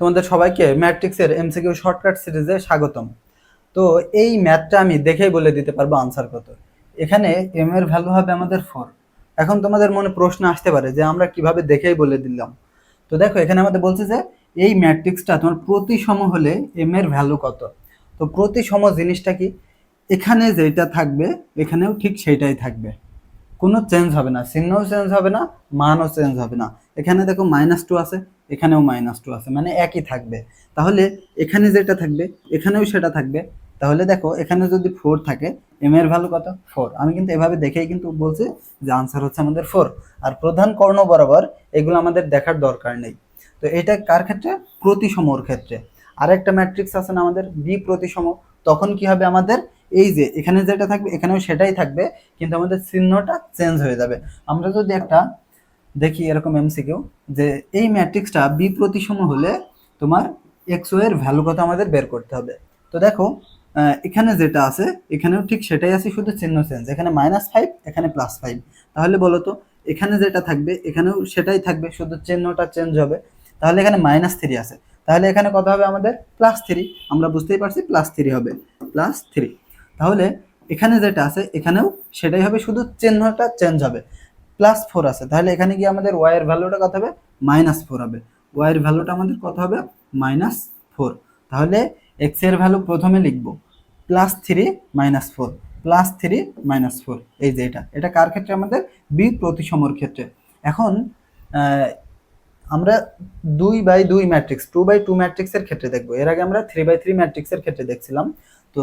তোমাদের সবাইকে ম্যাট্রিক্সের এমসিকিউ শর্টকাট সিরিজে স্বাগতম। তো এই ম্যাথটা আমি দেখেই বলে দিতে পারব আনসার কত। এখানে এম এর ভ্যালু হবে আমাদের ফোর এখন তোমাদের মনে প্রশ্ন আসতে পারে যে আমরা কীভাবে দেখেই বলে দিলাম। তো দেখো, এখানে আমাদের বলছে যে এই ম্যাট্রিক্সটা তোমার প্রতিসম হলে এম এর ভ্যালু কত। তো প্রতিসম জিনিসটা কি? এখানে যেটা থাকবে, এখানেও ঠিক সেইটাই থাকবে। কোনো চেঞ্জ হবে না, চিহ্নও চেঞ্জ হবে না, মানও চেঞ্জ হবে না। এখানে দেখো মাইনাস টু আছে, এখানেও মাইনাস টু আছে মানে একই থাকবে। তাহলে এখানে যেটা থাকবে, এখানেও সেটা থাকবে। তাহলে দেখো এখানে যদি ফোর থাকে এম এর ভ্যালু কত? ফোর আমি কিন্তু এভাবে দেখেই কিন্তু বলছি যে আনসার হচ্ছে আমাদের ফোর আর প্রধান কর্ণ বরাবর এগুলো আমাদের দেখার দরকার নেই। তো এটা কার ক্ষেত্রে? প্রতিসমর ক্ষেত্রে। আরেকটা ম্যাট্রিক্স আছে না আমাদের? বি প্রতিসম। তখন কি হবে আমাদের? এই যে, এখানে যেটা থাকবে, এখানেও সেটাই থাকবে, কিন্তু আমাদের চিহ্নটা চেঞ্জ হয়ে যাবে। আমরা যদি একটা দেখি এরকম এমসিকিউ যে এই ম্যাট্রিক্সটা বি প্রতিসম হলে তোমার এক্সের ভ্যালু কত আমাদের বের করতে হবে। তো দেখো এখানে যেটা আছে, এখানেও ঠিক সেটাই আছে, শুধু চিহ্ন চেঞ্জ এখানে মাইনাস ফাইভ এখানে প্লাস ফাইভ তাহলে বলো তো, এখানে যেটা থাকবে, এখানেও সেটাই থাকবে, শুধু চিহ্নটা চেঞ্জ হবে। তাহলে এখানে মাইনাস থ্রি আছে। তাহলে এখানে কত হবে আমাদের? প্লাস থ্রি আমরা বুঝতেই পারছি প্লাস থ্রি হবে। প্লাস থ্রি তাহলে এখানে যেটা আছে, এখানেও সেটাই হবে, শুধু চিহ্নটা চেঞ্জ হবে। প্লাস ফোর আছে, তাহলে এখানে গিয়ে আমাদের ওয়াই এর ভ্যালুটা কত হবে? মাইনাস ফোর হবে। ওয়াই এর ভ্যালুটা আমাদের কত হবে? মাইনাস ফোর তাহলে এক্সের ভ্যালু প্রথমে লিখব plus three minus four plus three minus four এই যে এটা। এটা কার ক্ষেত্রে? আমাদের বি প্রতিসমর ক্ষেত্রে। এখন আমরা দুই বাই দুই ম্যাট্রিক্স টু বাই টু ম্যাট্রিক্সের ক্ষেত্রে দেখব। এর আগে আমরা থ্রি বাই থ্রি ম্যাট্রিক্সের ক্ষেত্রে দেখছিলাম। তো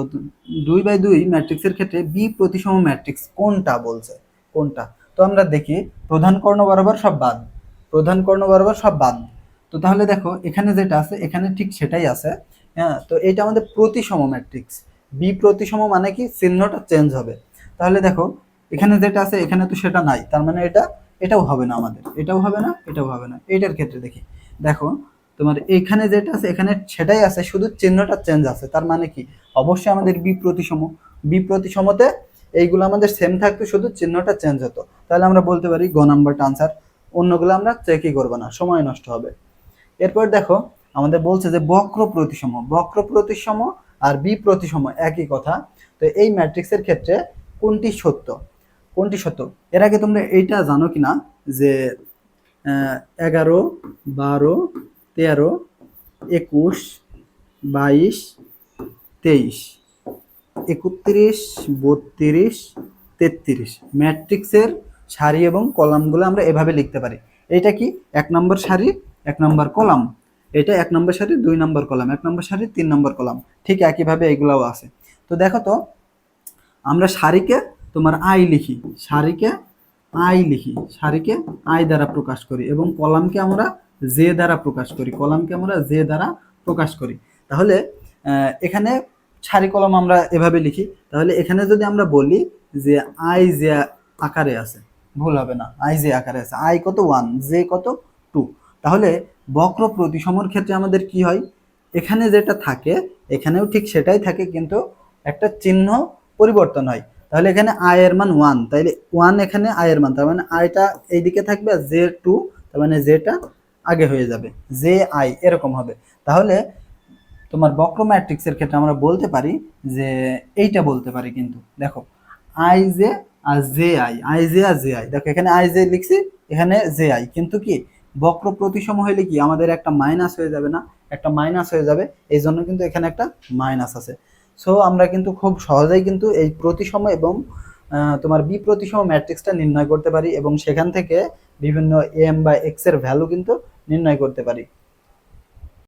দুই বাই দুই ম্যাট্রিক্সের ক্ষেত্রে বি প্রতিসম ম্যাট্রিক্স কোনটা বলছে? কোনটা? তো আমরা দেখি, প্রধান কর্ণ বরাবর সব বাদ। প্রধান কর্ণ বরাবর সব বাদ। তো তাহলে দেখো, এখানে যেটা আছে, এখানে ঠিক সেটাই আছে। হ্যাঁ তো এটা আমাদের প্রতিসম ম্যাট্রিক্স বি প্রতিসম মানে কি? চিহ্নটা চেঞ্জ হবে। তাহলে দেখো, এখানে যেটা আছে, এখানে তো সেটা নাই। তার মানে এটা, এটাও হবে না আমাদের। এটাও হবে না, এটাও হবে না। এটার ক্ষেত্রে দেখি। দেখো তোমার এখানে যেটা আছে, এখানে সেটাই আছে, শুধু চিহ্নটা চেঞ্জ আছে। তার মানে কি? অবশ্যই আমাদের বি প্রতিসম। বি প্রতিসমতে এইগুলো আমাদের সেম থাকতো, শুধু চিহ্নটা চেঞ্জ হতো। তাহলে আমরা বলতে পারি গ নাম্বারটা আনসার অন্যগুলো আমরা চেকই করব না, সময় নষ্ট হবে। এরপর দেখো, আমাদের বলছে যে বক্র প্রতিসম। বক্র প্রতিসম আর বি প্রতিসম, একই কথা। তো এই ম্যাট্রিক্সের ক্ষেত্রে কোনটি সত্য? কোনটি সত্য? এর আগে তোমরা এইটা জানো কি না যে এগারো, বারো তেরো, একুশ, বাইশ, তেইশ, একত্রিশ, বত্রিশ, তেত্রিশ। ম্যাট্রিক্সের সারি এবং কলামগুলো আমরা এভাবে লিখতে পারি। এটা কি? এক নম্বর সারি, এক নম্বর কলাম। এটা এক নম্বর সারি, দুই নম্বর কলাম। এক নম্বর সারি, তিন নম্বর কলাম। ঠিক একইভাবে এগুলাও আছে। তো দেখো তো, আমরা সারিকে তোমার আই লিখি। সারিকে আই লিখি। সারিকে আই দ্বারা প্রকাশ করি এবং কলামকে আমরা জে দ্বারা প্রকাশ করি কলামকে আমরা জে দ্বারা প্রকাশ করি। তাহলে এখানে সারি কলম আমরা এভাবে লিখি। তাহলে এখানে যদি আমরা বলি যে আই জে আকারে আছে, ভুল হবে না, আই জে আকারে আছে, আই কত ওয়ান, জে কত টু। তাহলে বক্র প্রতিসমর ক্ষেত্রে আমাদের কি হয়? এখানে যেটা থাকে, এখানেও ঠিক সেটাই থাকে, কিন্তু একটা চিহ্ন পরিবর্তন হয়। তাহলে এখানে আই এর মান ওয়ান, তাইলে ওয়ান এখানে আই এর মান, তার মানে আইটা এইদিকে থাকবে আর জে টু, তার মানে জেটা আগে হয়ে যাবে জে আই এরকম হবে। তাহলে তোমার বক্র ম্যাট্রিক্সের ক্ষেত্রে আমরা বলতে পারি যে এইটা বলতে পারি কিন্তু। দেখো I J R J I I J R J I দেখো, এখানে আই জে লিখছি, এখানে জে আই কিন্তু কি, বক্র প্রতিসম হইলে কি, আমাদের একটা মাইনাস হয়ে যাবে না? একটা মাইনাস হয়ে যাবে এই জন্য কিন্তু এখানে একটা মাইনাস আছে। সো আমরা কিন্তু খুব সহজেই কিন্তু এই প্রতিসম এবং তোমার বি প্রতিসম ম্যাট্রিক্সটা নির্ণয় করতে পারি এবং সেখান থেকে বিভিন্ন এম বা এক্সের ভ্যালু কিন্তু নির্ণয় করতে পারি।